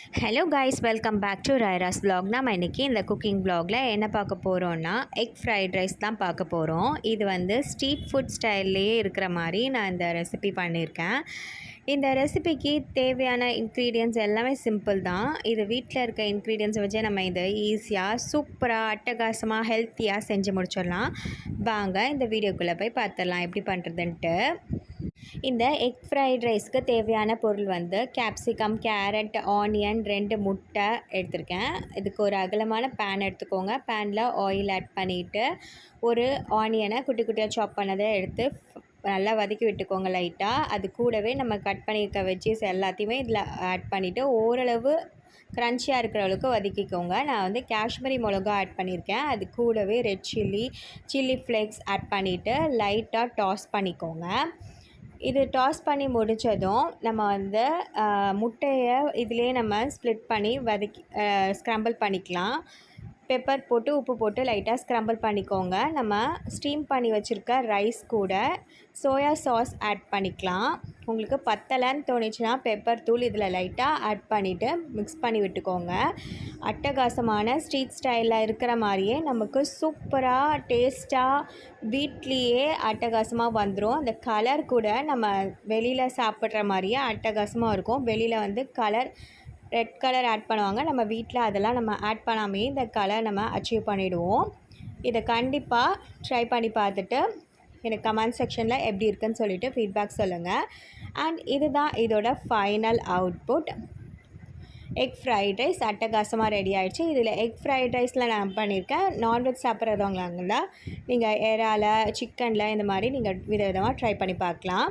Hello guys welcome back to Rayaras blog நம்ம இன்றைக்கி இந்த குக்கிங் vlogல என்ன பார்க்க போகிறோன்னா எக் ஃப்ரைட் ரைஸ் தான் பார்க்க போகிறோம் இது வந்து ஸ்ட்ரீட் ஃபுட் ஸ்டைல்லையே இருக்கிற மாதிரி நான் இந்த ரெசிபி பண்ணியிருக்கேன். இந்த ரெசிபிக்கு தேவையான இன்க்ரீடியன்ஸ் எல்லாமே சிம்பிள் தான். இது வீட்டில் இருக்க இன்க்ரீடியன்ஸை வச்சே நம்ம இதை ஈஸியாக சூப்பராக அட்டகாசமாக ஹெல்த்தியாக செஞ்சு முடிச்சிடலாம். வாங்க இந்த வீடியோக்குள்ளே போய் பார்த்துடலாம் எப்படி பண்ணுறதுன்ட்டு இந்த எக் ஃப்ரைட் ரைஸ்க்கு தேவையான பொருள் வந்து கேப்சிகம் கேரட் ஆனியன் ரெண்டு முட்டை எடுத்திருக்கேன். இதுக்கு ஒரு அகலமான பேன் எடுத்துக்கோங்க. பேனில் ஆயில் ஆட் பண்ணிவிட்டு ஒரு ஆனியனை குட்டி குட்டியாக சாப் பண்ணதை எடுத்து நல்லா வதக்கி விட்டுக்கோங்க லைட்டாக அது கூடவே நம்ம கட் பண்ணியிருக்க வெஜ்ஜஸ் எல்லாத்தையுமே இதில் ஆட் பண்ணிவிட்டு ஓரளவு க்ரன்ச்சியாக இருக்கிற அளவுக்கு வதக்கிக்கோங்க. நான் வந்து காஷ்மீரி மிளகா ஆட் பண்ணியிருக்கேன். அது கூடவே red chilli chilli flakes add பண்ணிவிட்டு லைட்டாக டாஸ் பண்ணிக்கோங்க. இது டாஸ் பண்ணி முடித்ததும் நம்ம வந்து முட்டையை இதிலே நம்ம ஸ்ப்ளிட் பண்ணி வதக்கி ஸ்க்ரம்பிள் பண்ணிக்கலாம். பெப்பர் போட்டு உப்பு போட்டு லைட்டாக ஸ்க்ரம்பிள் பண்ணிக்கோங்க. நம்ம ஸ்டீம் பண்ணி வச்சுருக்க ரைஸ் கூட சோயா சாஸ் ஆட் பண்ணிக்கலாம். உங்களுக்கு பத்தலைன்னு தோணுச்சுன்னா பெப்பர் தூள் இதில் லைட்டாக ஆட் பண்ணிவிட்டு மிக்ஸ் பண்ணி விட்டுக்கோங்க. அட்டகாசமான ஸ்ட்ரீட் ஸ்டைலில் இருக்கிற மாதிரியே நமக்கு சூப்பராக டேஸ்ட்டாக வீட்லேயே அட்டகாசமாக வந்துடும் அந்த கலர் கூட நம்ம வெளியில் சாப்பிட்ற மாதிரியே அட்டகாசமாக இருக்கும். வெளியில் வந்து கலர் ரெட் கலர் ஆட் பண்ணுவாங்க. நம்ம வீட்டில் அதெல்லாம் நம்ம ஆட் பண்ணாமே இந்த கலர் நம்ம அச்சீவ் பண்ணிவிடுவோம் இதை கண்டிப்பாக ட்ரை பண்ணி பார்த்துட்டு எனக்கு கமெண்ட் செக்ஷனில் எப்படி இருக்குன்னு சொல்லிவிட்டு ஃபீட்பேக் சொல்லுங்கள் அண்ட் இதுதான் இதோட final output egg fried rice அட்டகாசமாக ரெடி ஆகிடுச்சு இதில் எக் ஃப்ரைட் ரைஸில் நான் பண்ணியிருக்கேன் நான்வெஜ் சாப்பிட்றவங்களாங்களா நீங்கள் இறால சிக்கனில் இந்த மாதிரி நீங்கள் விதவிதமாக ட்ரை பண்ணி பார்க்கலாம்.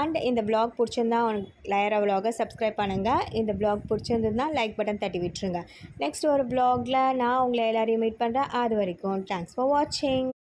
அண்ட் இந்த ப்ளாக் பிடிச்சிருந்தா உனக்கு லேயரா vlog-அ சப்ஸ்கிரைப் பண்ணுங்கள் இந்த ப்ளாக் பிடிச்சிருந்ததுன்னா லைக் பட்டன் தட்டி விட்டுருங்க. நெக்ஸ்ட் ஒரு ப்ளாகில் நான் உங்களை எல்லோரையும் மீட் பண்ணுறேன் அது வரைக்கும் தேங்க்ஸ் ஃபார் வாட்சிங்